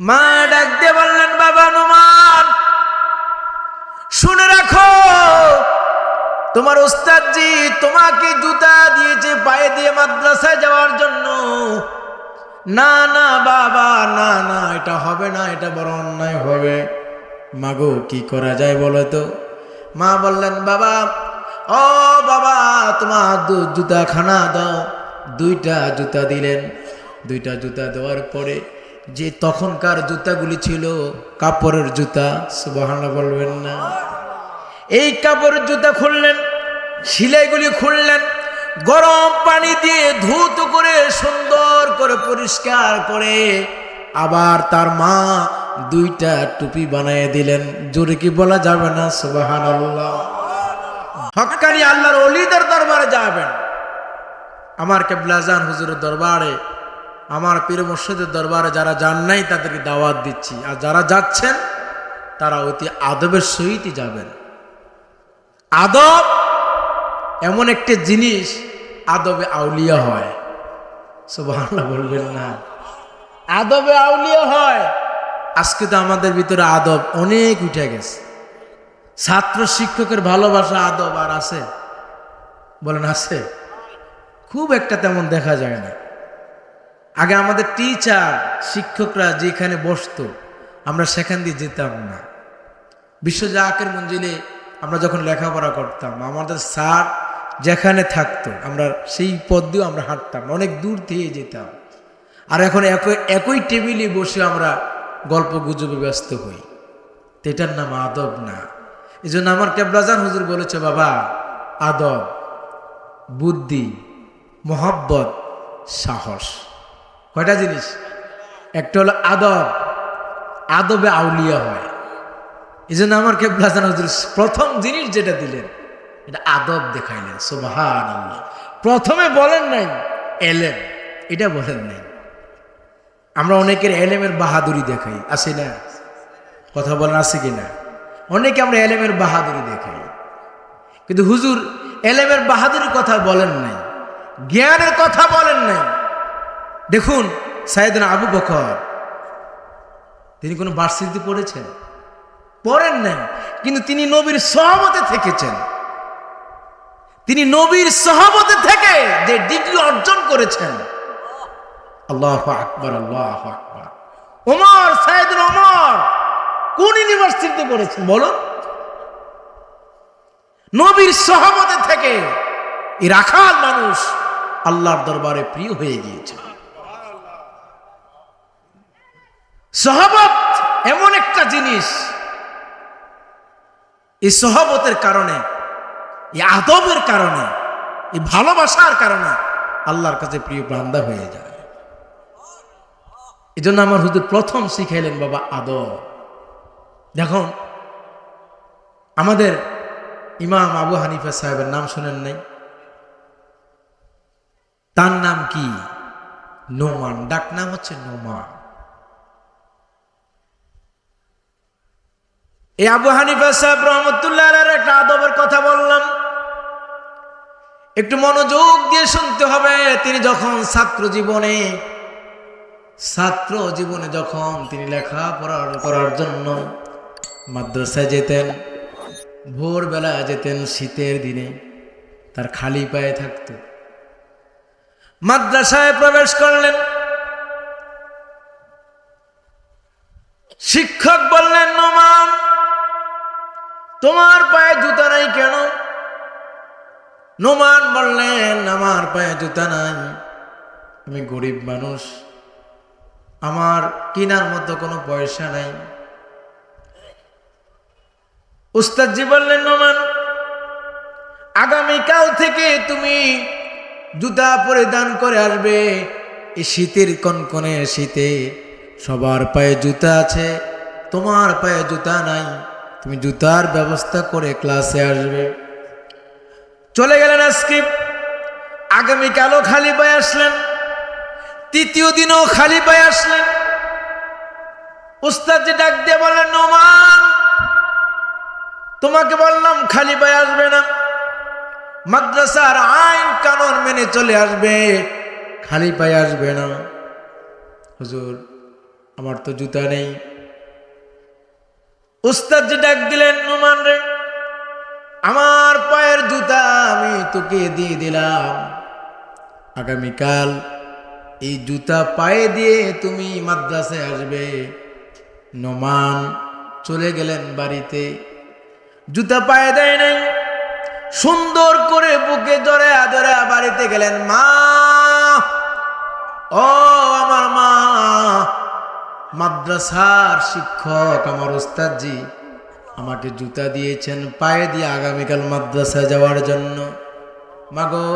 মা ডাক দিয়ে বললেন, বাবা নুমান, শুনে রাখো, তোমার ওস্তাদজি তোমাকে জুতা দিয়েছে পায়ে দিয়ে মাদ্রাসায় যাওয়ার জন্য। না না, বাবা, না না, এটা হবে না, এটা বড় অন্যায় হবে। মাগো, কি করা যায় বলো তো? মা বললেন, বাবা, ও বাবা, তোমার জুতা খানা দাও। দুইটা জুতা দিলেন। দুইটা জুতা দেওয়ার পরে যে তখনকার জুতাগুলি ছিল কাপড়ের জুতা, সুবহানাল্লাহ বলবেন না। এই কাপড়ের জুতা খুললেন, সিলাইগুলি খুললেন, গরম পানি দিয়ে ধুত করে, সুন্দর করে, পরিষ্কার করে আবার তার মা দুইটা টুপি বানিয়ে দিলেন। জোরে কি বলা যাবে না? সুবাহান হকানি আল্লাহর অলিদের দরবারে যাবেন। আমার কেবলাজান হুজুরের দরবারে আমার পীর মুর্শিদের দরবারে যারা যান নাই তাদেরকে দাওয়াত দিচ্ছি। আর যারা যাচ্ছেন, তারা অতি আদবের সহিতই যাবেন। আদব এমন একটি জিনিস, আদবে আউলিয়া হয়। সুবহানাল্লাহ বলবেন না। আদবে আউলিয়া হয়। আজকে তো আমাদের ভিতরে আদব অনেক উঠে গেছে। ছাত্র শিক্ষকের ভালোবাসা আদব আর আছে? বলেন, আছে? খুব একটা তেমন দেখা যায় না। আগে আমাদের টিচার শিক্ষকরা যেখানে বসতো, আমরা সেখান দিয়ে যেতাম না। বিশ্ব জাকের মঞ্জিলে আমরা যখন লেখাপড়া করতাম, আমাদের স্যার যেখানে থাকতো, আমরা সেই পথ দিয়েও আমরা হাঁটতাম, অনেক দূর থেকে যেতাম। আর এখন একই একই টেবিলে বসে আমরা গল্প গুজবে ব্যস্ত হই। এটার নাম আদব না। এই জন্য আমার কেবলাজান হুজুর বলেছে, বাবা, আদব, বুদ্ধি, মোহব্বত, সাহস। কয়টা জিনিস? একটা হলো আদব। আদবে আউলিয়া হয় এই জন্য আমার কেবলাজান হুজুর, প্রথম জিনিস যেটা দিলেন, এটা আদব দেখাইলেন সোবাহান প্রথমে বলেন নাই, এলেম। এটা বলেন নাই। আমরা অনেকের এলেমের বাহাদুরি দেখাই, আছে না? কথা বলেন আছে কি না অনেকে আমরা এলেমের বাহাদুরি দেখাই। কিন্তু হুজুর, এলেমের বাহাদুরির কথা বলেন নাই। জ্ঞানের কথা বলেন নাই। দেখুন সাইদিন আবু বকর, তিনি কোনো ভার্সিটিতে পড়েছেন? পড়েন নাই, কিন্তু তিনি নবীর সহমতে থেকেছেন। তিনি নবীর সহমতে থেকে যে ডিগ্রি অর্জন করেছেন। আল্লাহ আকবর আল্লাহ আকবর। ওমর সাইদুল ওমর, কোন ইউনিভার্সিটিতে পড়েছেন বলো নবীর সহমতে থেকে এই রাখাল মানুষ আল্লাহর দরবারে প্রিয় হয়ে গিয়েছে। সহবত এমন একটা জিনিস এই সহবতের কারণে, এই আদবের কারণে, এই ভালোবাসার কারণে আল্লাহর কাছে প্রিয় বান্দা হয়ে যায়। এই জন্য আমার হুজুর প্রথম শিখাইলেন, বাবা, আদব। দেখুন, আমাদের ইমাম আবু হানিফা সাহেবের নাম শুনেন নাই? তার নাম কি? নোমান। ডাক নাম হচ্ছে নোমান। এই আবু হানিফা সাহেব রহমতুল্লাহ একটা আদবের কথা বললাম। একটু মনোযোগ দিয়ে শুনতে হবে। তিনি যখন ছাত্র জীবনে ছাত্র জীবনে যখন তিনি লেখাপড়া করার জন্য মাদ্রাসায় যেতেন ভোরবেলা যেতেন শীতের দিনে, তার খালি পায়ে থাকত। মাদ্রাসায় প্রবেশ করলেন। শিক্ষক বললেন, নোমান তোমার পায়ে জুতা নাই কেন? নোমান বললেন, আমার পায়ে জুতা নাই। আমি গরিব মানুষ। আমার কিনার মতো কোনো পয়সা নাই। উস্তাদজি বললেন, নোমান, আগামীকাল থেকে তুমি জুতা পরিধান করে আসবে এই শীতের কনকনে শীতে। সবার পায়ে জুতা আছে, তোমার পায়ে জুতা নাই। তুমি জুতার ব্যবস্থা করে ক্লাসে আসবে। চলে গেলেন আজকে। আগামীকালও খালি পায়ে আসলেন। তৃতীয় দিনও খালি পায়ে আসলেন। উস্তাদ যে ডাক দিয়ে বললেন, নোমান, তোমাকে বললাম খালি পায়ে আসবে না। মাদ্রাসার আইন কানুন মেনে চলে আসবে। খালি পায়ে আসবে না। হুজুর, আমার তো জুতা নেই। উস্তাদ যে ডাক দিলেন, নোমান রে, আমার পায়ের জুতা আমি তোকে দিয়ে দিলাম। আগামীকাল এই জুতা পায়ে দিয়ে তুমি মাদ্রাসায় আসবে। নোমান চলে গেলেন বাড়িতে। জুতা পায়ে দেয় নাই, সুন্দর করে বুকে জড়ে আদরে বাড়িতে গেলেন, মা, ও আমার মা মাদ্রাসার শিক্ষক আমার ওস্তাদজি আমাকে জুতা দিয়েছেন, পায়ে দিয়ে আগামীকাল মাদ্রাসায় যাওয়ার জন্য। মাগো,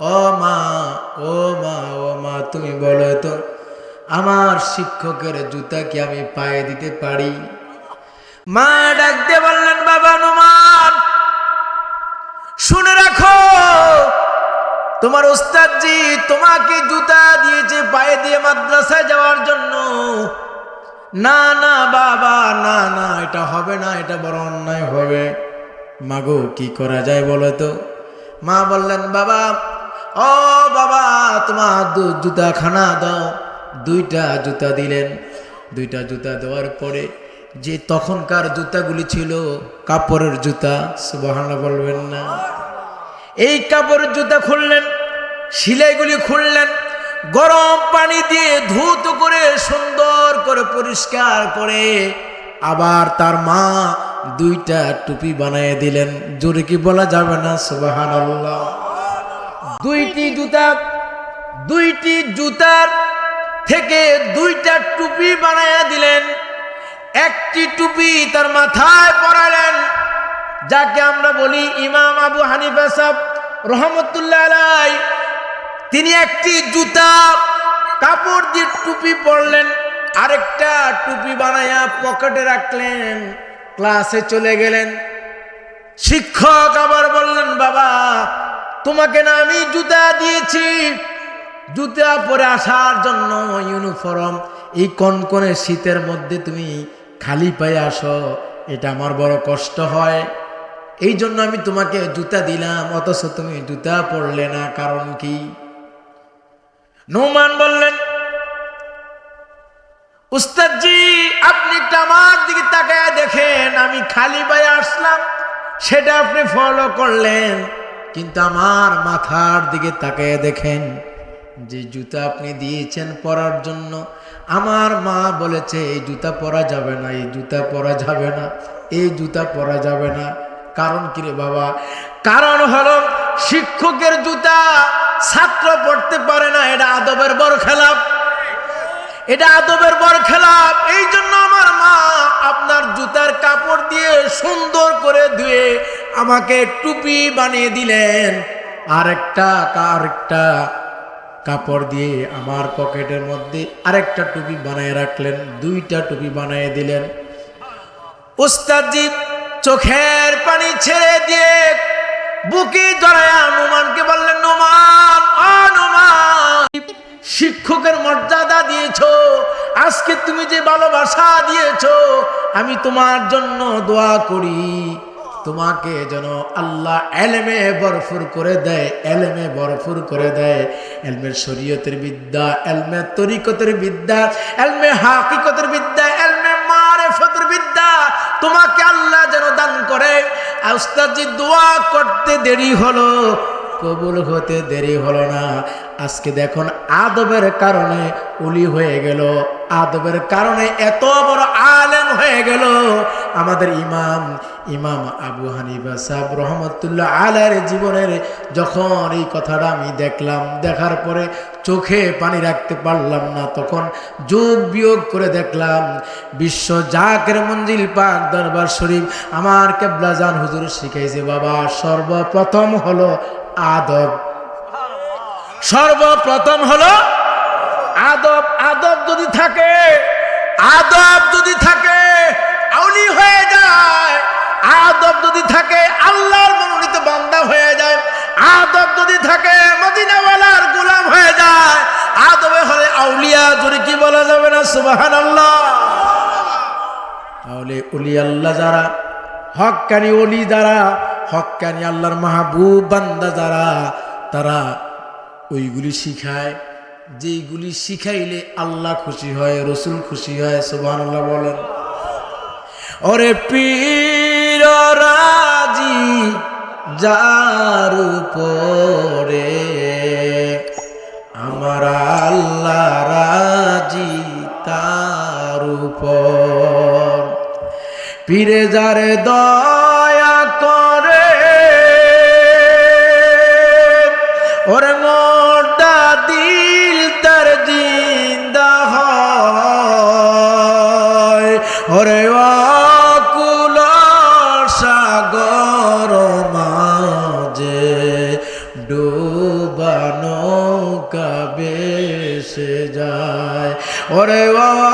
ও মা ও মা ও মা, তুমি বলো তো, আমার শিক্ষকের জুতা কি আমি পায়ে দিতে পারি? মা ডাক দিয়ে বললেন, বাবা শুনে রাখো তোমার ওস্তাদজি তোমাকে জুতা দিয়েছে পায়ে দিয়ে মাদ্রাসায় যাওয়ার জন্য। না না, বাবা, না না, এটা হবে না, এটা বড় অন্যায় হবে। মাগো, কি করা যায় বলো তো? মা বললেন, বাবা, ও বাবা, তোমার জুতা খানা দাও। দুইটা জুতা দিলেন। দুইটা জুতা দেওয়ার পরে যে তখনকার জুতাগুলি ছিল, কাপড়ের জুতা সুবাহানা বলবেন না। এই কাপড়ের জুতা খুললেন সিলাইগুলি খুললেন, গরম পানি দিয়ে ধুত করে সুন্দর করে পরিষ্কার করে আবার তার মা দুইটা টুপি বানিয়ে দিলেন। জোরে কি বলা যাবে না? সুবাহান দুইটি জুতা, দুইটি জুতার থেকে দুইটা টুপি বানায়া দিলেন। একটি টুপি তার মাথায় পরালেন, যাকে আমরা বলি ইমাম আবু হানিফা সাহ রহমতুল্লাহ আলাই তিনি একটি জুতা, কাপড় দিয়ে টুপি পরলেন, আরেকটা টুপি বানায়া পকেটে রাখলেন, ক্লাসে চলে গেলেন। শিক্ষক আবার বললেন, বাবা, তোমাকে না আমি জুতা দিয়েছি। জুতা পরে আসার জন্য ইউনিফর্ম, এই কনকনে শীতের মধ্যে তুমি খালি পায়ে আসো, এটা আমার বড় কষ্ট হয়। এই জন্য আমি তোমাকে জুতা দিলাম, অথচ তুমি জুতা পরলে না, কারণ কি? নৌমান বললেন, উস্তাদজি, আপনি একটু আমার দিকে তাকায় দেখেন, আমি খালি পায়ে আসলাম, সেটা আপনি ফলো করলেন। কিন্তু আমার মাথার দিকে তাকায় দেখেন, যে জুতা আপনি দিয়েছেন পরার জন্য, আমার মা বলেছে, এই জুতা পরা যাবে না, এই জুতা পরা যাবে না, এই জুতা পরা যাবে না। কারণ কি রে বাবা? কারণ হলো শিক্ষকের জুতা ছাত্র পড়তে পারে না, এটা আদবের বড় খেলাপ এটা আদবের বড় খেলাপ এই জন্য আমার মা আপনার জুতার কাপড় দিয়ে সুন্দর করে ধুয়ে আমাকে টুপি বানিয়ে দিলেন। আরেকটা আরেকটা কাপড় দিয়ে আমার পকেটের মধ্যে আরেকটা টুপি বানিয়ে রাখলেন, দুইটা টুপি বানিয়ে দিলেন। উস্তাদজি চোখের পানি ছেড়ে দিয়ে বুকে জড়ায়া নোমানকে বললেন, নোমান নোমান, শিক্ষকের মর্যাদা দিয়েছ, আজকে তুমি যে ভালোবাসা দিয়েছ, আমি তোমার জন্য দোয়া করি। তোমাকে যেন আল্লাহ এলেমে বরফুর করে দেয়, এলেমে বরফুর করে দেয়। এলমের শরীয়তের বিদ্যা, এলমে তরিকতের বিদ্যা, এলমে হাকিকতের বিদ্যা, এলমে মারে মারেফতের বিদ্যা, তোমাকে আল্লাহ যেন দান করে। আস্তাজি দোয়া করতে দেরি হলো, কবুল হতে দেরি হলো না। আজকে দেখুন আদবের কারণে উলি হয়ে গেল। আদবের কারণে এত বড় আলেম হয়ে গেল। আমাদের ইমাম ইমাম আবু হানিফা সাহেব রহমতুল্লাহ আলের জীবনের যখন এই কথাটা আমি দেখলাম, দেখার পরে চোখে পানি রাখতে পারলাম না, তখন যোগ বিয়োগ করে দেখলাম, বিশ্ব জাকের মঞ্জিল পাক দরবার শরীফ আমার কেবলা জান হুজুর শিখাইছে, বাবা, সর্বপ্রথম হলো আদব। সর্বপ্রথম হলো আদব। আদব যদি থাকে, আদব যদি থাকে আউলি হয়ে যায়। আদব যদি থাকে, আল্লাহর মনোনীত বান্দা হয়ে যায়। আদব যদি থাকে, মদিনাওয়ালার গোলাম হয়ে যায়। আদবে হলে আউলিয়া, যদি কি বলা যাবে না? সুবাহান আল্লাহ তাহলে উলি আল্লাহ যারা, হক্কানি অলি যারা, হক্কানি আল্লাহর মাহবুব বান্দা যারা, তারা ওইগুলি শিখায়। যেইগুলি শিখাইলে আল্লাহ খুশি হয়, রসুল খুশি হয় সুবাহ বলেন। ওরে পীর রাজি যার উপরে, আমার আল্লাহ রাজি তার উপর। পীরে যারে দয়া করে, ওরে ডুবানো কাবেসে যায়। ওরে অকুল